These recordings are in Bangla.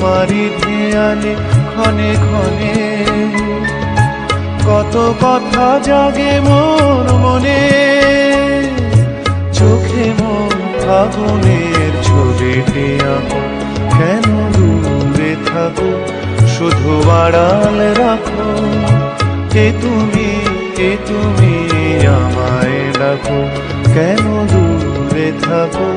তোমারই ধ্যানে, ক্ষণে ক্ষণে। কত কথা জাগে মোর মনে, চোখে মোর ফাগুনের আঁকো কেন দূরে থাকো? শুধু আড়াল রাখো। কে তুমি কে তুমি আমায় ডাকো। কেন দূরে থাকো?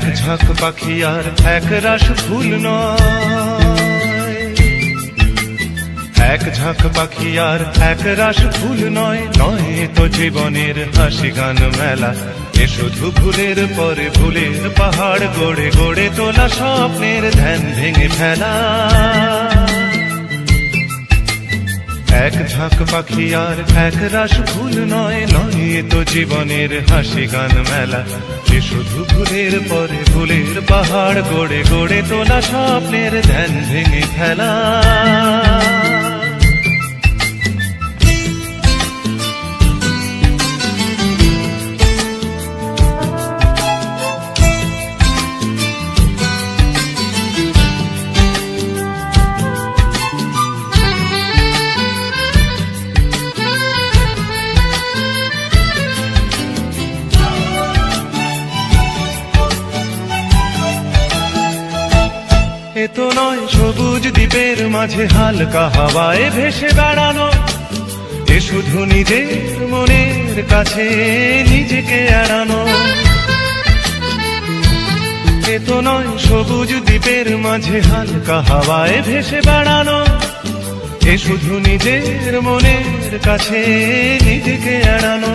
এক ঝাঁক পাখি আর এক রাস ফুল নয়। এক ঝাঁক পাখি আর এক রাস ফুল নয় নয় তো জীবনের হাসি গান মেলা। এ শুধু ভুলের পরে ভুলের পাহাড় গড়ে গড়ে তোলা স্বপ্নের ধ্যান ভেঙে ফেলা। এক ঝাঁক পাখি আর এক রাস ভুল নয় নয় তো জীবনের হাসি গান মেলা। যে শুধু ভুলের পরে ভুলের পাহাড় গড়ে গড়ে তোলা স্বপ্নের ধ্যান ভেঙে ফেলা। দ্বীপের মাঝে হালকা হাওয়ায় ভেসে বেড়ানো। এ শুধু নিজের মনের কাছে নিজেকে এড়ানো। এ তো নয় সবুজ দ্বীপের মাঝে হালকা হাওয়ায় ভেসে বেড়ানো। এ শুধু নিজের মনের কাছে নিজেকে এড়ানো।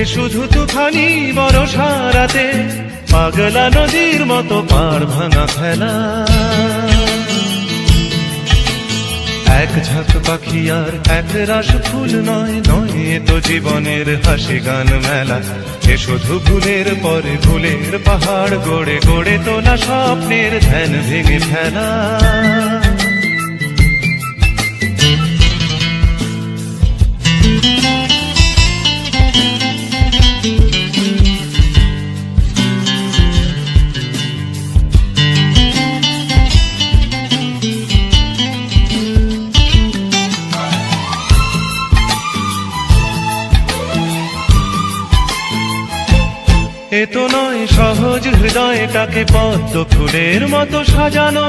এ শুধু তুফানি বরষা রাতে পাগলা নদীর মতো পার ভাঙা খেলা এক ঝাঁক পাখি আর এক রাস ফুল নয় নয় তো জীবনের হাসি গান মেলা। এ শুধু ভুলের পরে ভুলের পাহাড় গড়ে গড়ে তোলা স্বপ্নের ধ্যান ভেঙে ফেলা। এ তো নয় সহজ হৃদয়টাকে পদ্ম ফুলের মতো সাজানো।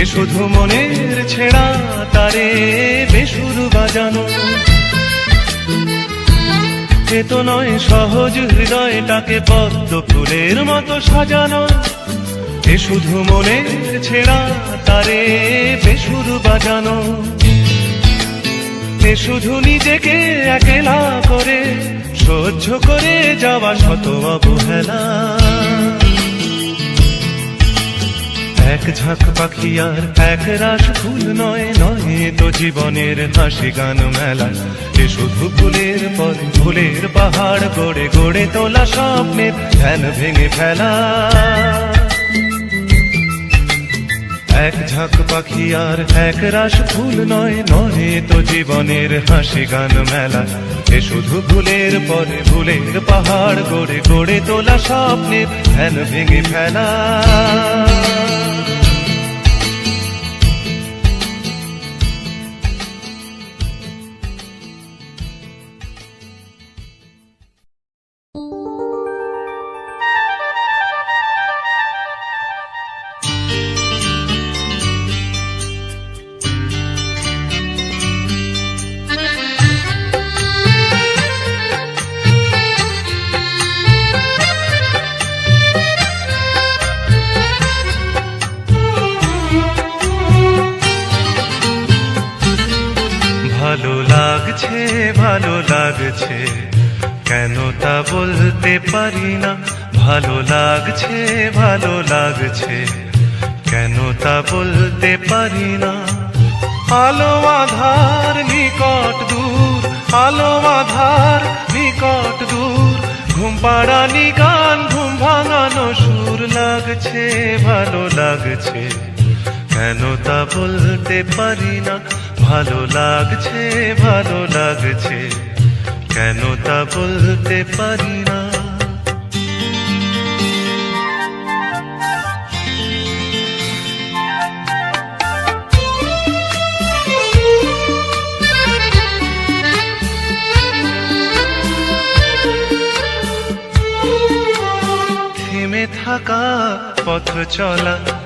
এ শুধু মনের ছেঁড়া, তারে বেসুর বাজানো। এ তো নয় সহজ হৃদয়টাকে পদ্ম ফুলের মতো সাজানো। এ শুধু মনের ছেঁড়া, তারে বেসুর বাজানো। এ শুধু নিজেকে একেলা করে, সহ্য করে যাওয়া শত অবহেলা। এক ঝাঁক পাখি আর এক রাস ফুল নয় নয় তো জীবনের হাসি গান মেলা। এ শুধু ফুলের পর ফুলের পাহাড় গড়ে গড়ে তোলা স্বপ্নের ধ্যান ভেঙে ফেলা। এক ঝাঁক পাখি আর এক রাস ফুল নয় নয় তো জীবনের হাসি গান মেলা। এ শুধু ভুলের পরে ভুলের পাহাড় গড়ে গড়ে তোলা স্বপ্নের ফ্যান ভেঙে ফেলা। লাগছে কেন তা বলতে পারি না? ভালো লাগছে ভালো লাগছে। কেন তা বলতে পারি না? থাকা পথ চলা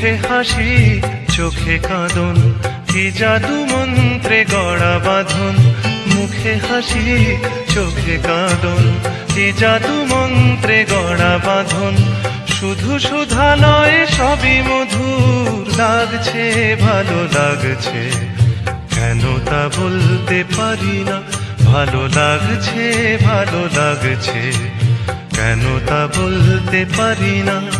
মুখে হাসি, চোখে কাঁদন, কি জাদু মন্ত্রে গড়া বাঁধন? মুখে হাসি, চোখে কাঁদন, কি জাদু মন্ত্রে গড়া বাঁধন? শুধু সুধা নয়, সবই মধুর, লাগছে, ভালো লাগছে। কেন তা বলতে পারি না? ভালো লাগছে ভালো লাগছে। কেন তা বলতে পারি না?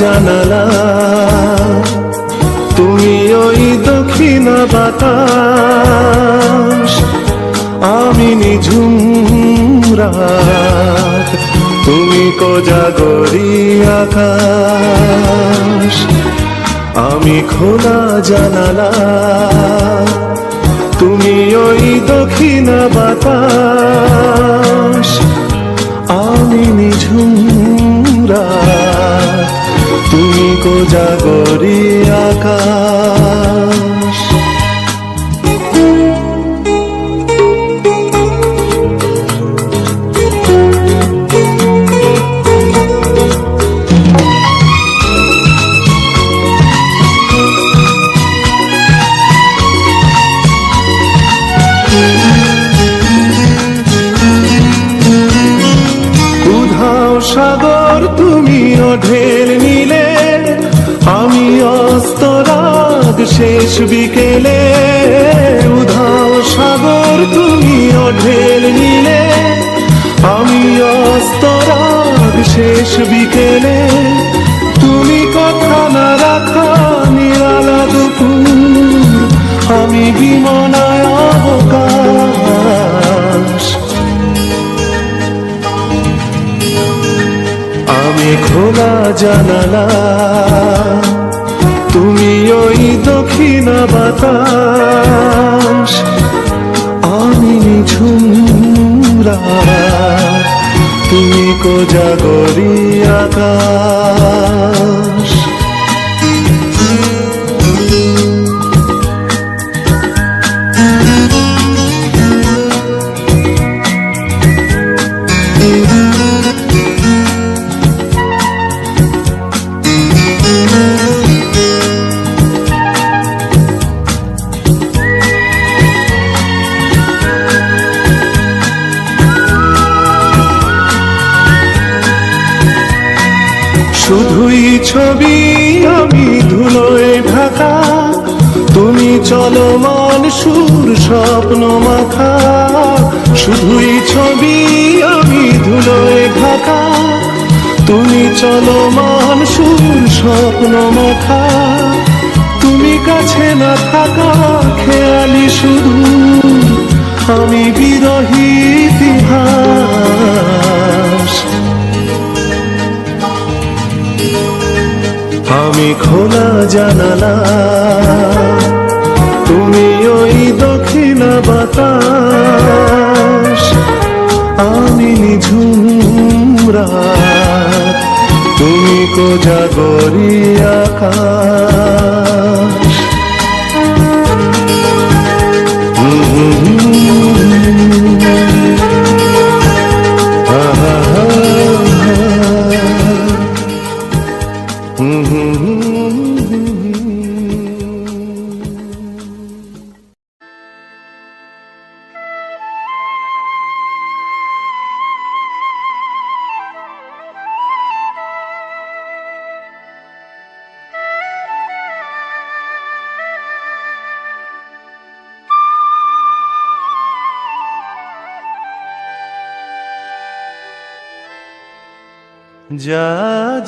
জানালা। তুমি ওই দক্ষিণ বাতাস আমি নিঝুম রাত। তুমি কোজাগরি আকাশ আমি খোলা জানালা। তুমি ওই দক্ষিণ বাতাস আমি নিঝুম রাত, তুমি কো আকাশ আমি খোলা জানালা তুমি ওই দক্ষিণ বাতাস আমি ঝুমরা তুমি কোজাগরি আকাশ। চলমান সুর স্বপ্ন মাখা। শুধুই ছবি, আমি ধুলোয় ঢাকা। তুমি চলমান সুর স্বপ্ন মাখা। তুমি কাছে না থাকা, খেয়ালি শুধু। আমি বিরহী ইতিহাস। আমি খোলা জানালা। তুমি ওই দক্ষিণ বাতাস আমি নিঝুম রাত। তুমি কোজাগরি আকাশ। যা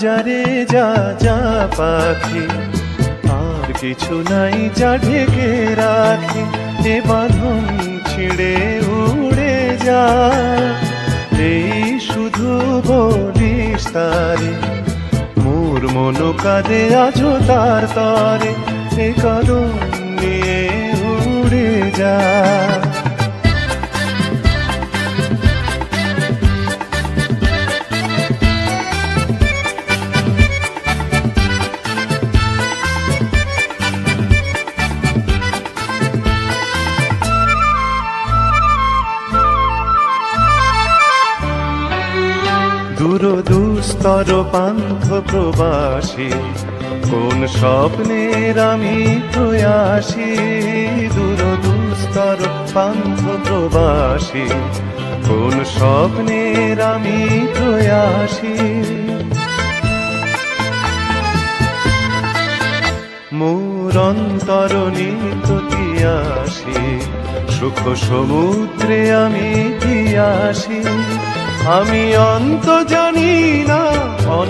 যা রে, যা যা পাখি। আর কিছু নাই যা ঢেকে রাখি। এ বাঁধন ছিঁড়ে উড়ে যা এই শুধু বলিস তারে, মোর মন কাঁদে আজো তার তরে। এ কদম নিয়ে উড়ে যা দুস্তর পান্থ প্রবাসী, কোন স্বপ্নের আমি প্রয়াসী। দূর দুস্তর পান্থ প্রবাসী, কোন স্বপ্নের আমি প্রয়াসী। মোর অন্তর নিত্যতিয়াসী সুখ সমুদ্রে আমি দিয়াসি আমি অন্ত জানি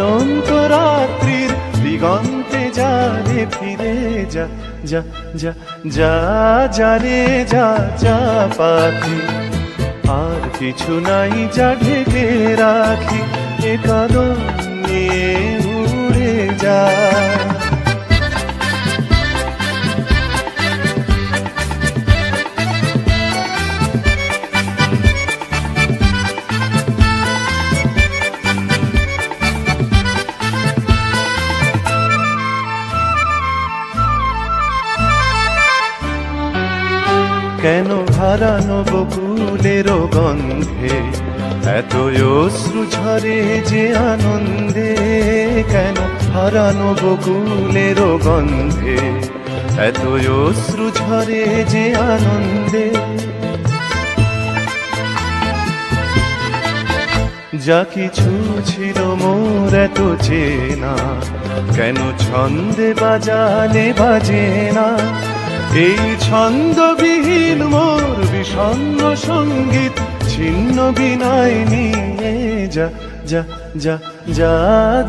অনন্ত রাত্রির দিগন্তে যা রে ফিরে যা যা যা যা যা রে, যা যা পাখি। আর কিছু নাই যা ঢেকে রাখি, এ কদম নিয়ে উড়ে যা। কেন হারানো বকুলের গন্ধে? এত অশ্রু ঝরে যে আনন্দে কেন হারানো বকুলের গন্ধে? এত অশ্রু ঝরে যে আনন্দে? যা কিছু ছিল মোর এত চেনা, কেন ছন্দে বাজালে বাজে না? এই ছন্দবিহীন মোর বিষণ্ণ সংগীত, ছিন্ন বিনয় নিয়ে যা যা যা যা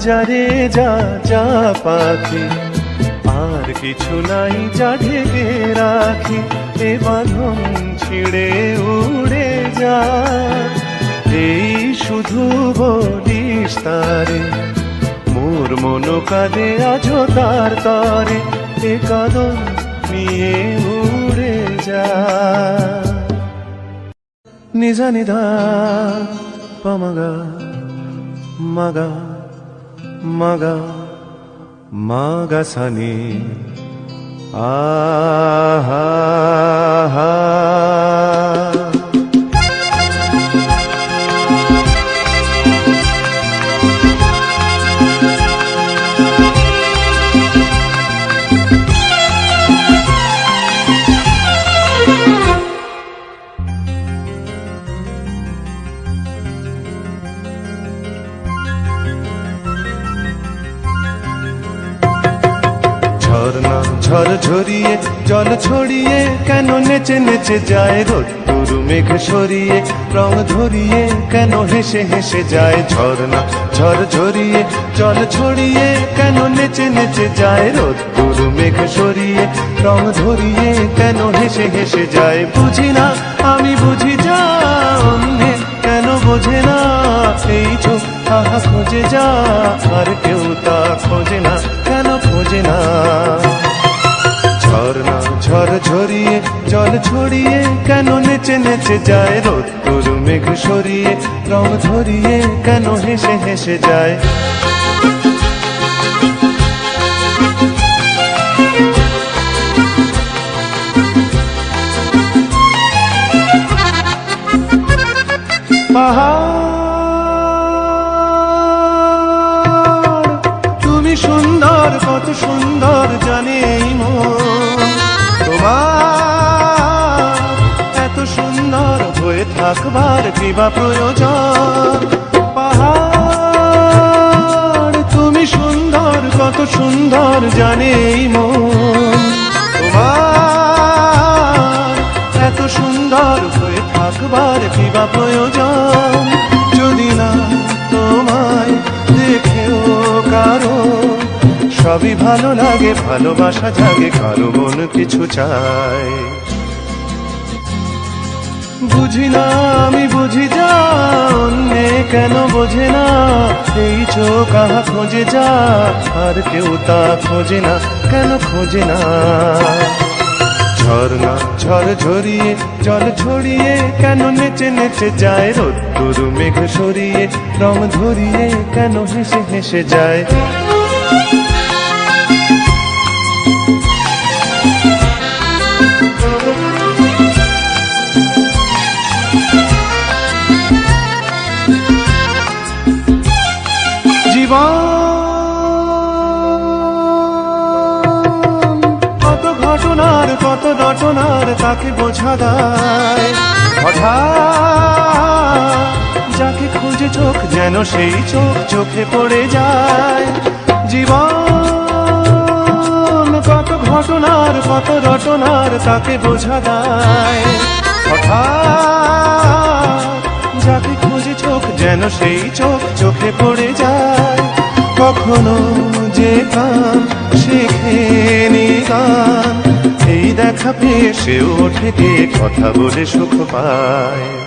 যা রে, যা যা পাখি। আর কিছু নাই যা ঢেকে রাখি, এ বাঁধন ছিঁড়ে উড়ে যা এই শুধু বলিস তারে, মোর মন কাঁদে আজো তার তরে, এ কদম নিয়ে నిజ నిదా పమగ మగ మగ మగ సని. ఆహా ঝড় ঝরিয়ে, জল ছড়িয়ে, কেন নেচে নেচে যায় রোদ্দুর মেঘ সরিয়ে, রং ধরিয়ে, কেন হেসে হেসে যায় ঝর্ণা? ঝড় ঝরিয়ে, জল ছড়িয়ে, কেন নেচে নেচে যায় রোদ্দুর মেঘ সরিয়ে, রং ধরিয়ে, কেন হেসে হেসে যায়? বুঝি না, আমি বুঝি যা অন্যে কেন বোঝে না এই চোখ? খোঁজে যা, আর কেউ তা খোঁজে না, কেন খোঁজে না? ঝড় ঝরিয়ে, জল ছড়িয়ে, কেন নেচে নেচে যায় রোদ্দুর, মেঘ সরিয়ে, রং ধরিয়ে কেন হেসে হেসে যায়? তুমি সুন্দর, কত সুন্দর জানে একবার পিবা প্রয়োজন। পাহাড়, তুমি সুন্দর, কত সুন্দর জানে এই মন। তোমার এত সুন্দর হয়ে থাকবার পিবা প্রয়োজন। যদি না তোমায় দেখেও কারও, সবই ভালো লাগে, ভালোবাসা জাগে, কারও মন কিছু চায়। বুঝি না আমি বুঝি যা কেন বোঝে না এই চোখ আহা খোঁজে যা, আর কেউ তা খোঁজে না কেন খোঁজে না ঝর্ণা, ঝড় ঝরিয়ে, জল ছড়িয়ে, কেন নেচে নেচে যায়, রোদ্দুর মেঘ সরিয়ে, রং ধরিয়ে, কেন হেসে হেসে যায়? সেই চোখ চোখে পড়ে যায়। জীবন কত ঘটনার, কত রটনার তাকে বোঝা দেয় হঠাৎ যাকে খুঁজে চোখ যেন সেই চোখ চোখে পড়ে যায়। কখনো যে গান শেখেনি গান এই দেখা পেয়ে সে ওঠে গিয়ে কথা বলে সুখ পায়।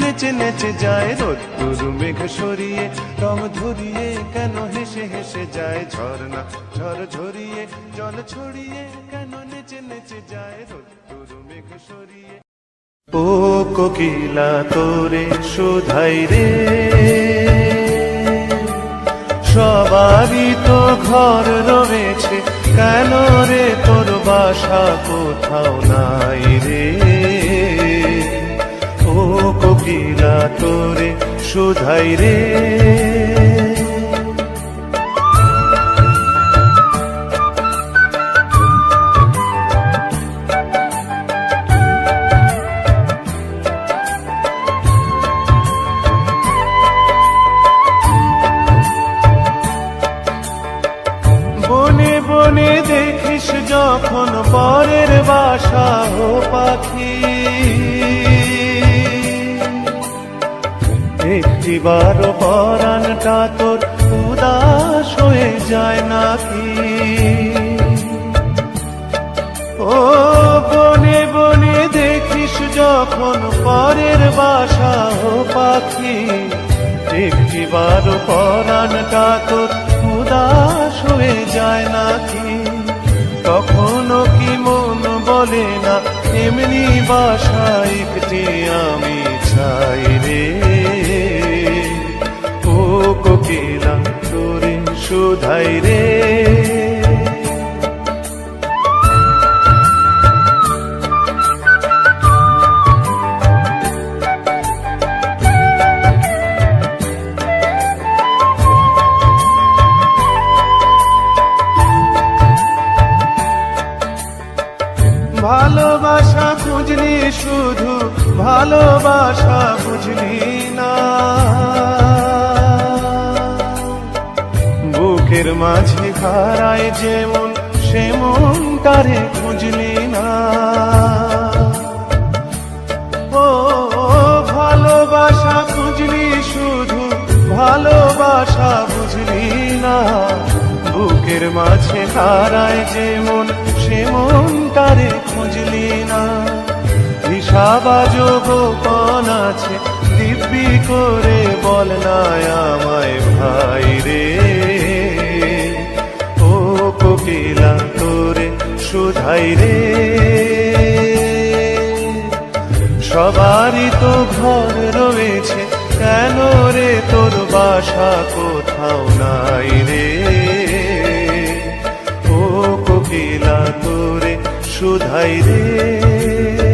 নেচে নেচে যায় রোদ্দুর মেঘ সরিয়ে, রং ধরিয়ে, কেন হেসে হেসে যায় ঝর্ণা? ঝড় ঝরিয়ে, জল ছড়িয়ে, কেন নেচে নেচে যায় রোদ্দুর মেঘ সরিয়ে? ও কোকিলা, তোরে শোধাই রে। সবারই তো ঘর রয়েছে, কেন রে তোর বাসা কোথাও নাই রে? কোকিলা তোরে শোধাই রে। একটিবার পরাণটা তোর উদাস হয়ে যায় নাকি? ও বনে বনে দেখিস যখন পরের বাসা ও পাখি একটিবার পরাণটা তোর উদাস হয়ে যায় নাকি? কখনো কি মন বলে না, এমনি বাসা একটি আমি চাই রে। কোকিলা তোরে শুধাই রে। ভালোবাসা বুঝলি না। বুকের মাঝে হারায় যেমন সেমন তারে খুঁজলি না। হিসাবাজ গোপন আছে, দিব্যি করে বল না আমায় ভাই রে। ও কোকিলা, তোরে শুধাই রে। সবারই তো ঘর রয়েছে কেন রে তোর বাসা কোথাও নাই রে? ও কোকিলা তোরে শুধাই রে।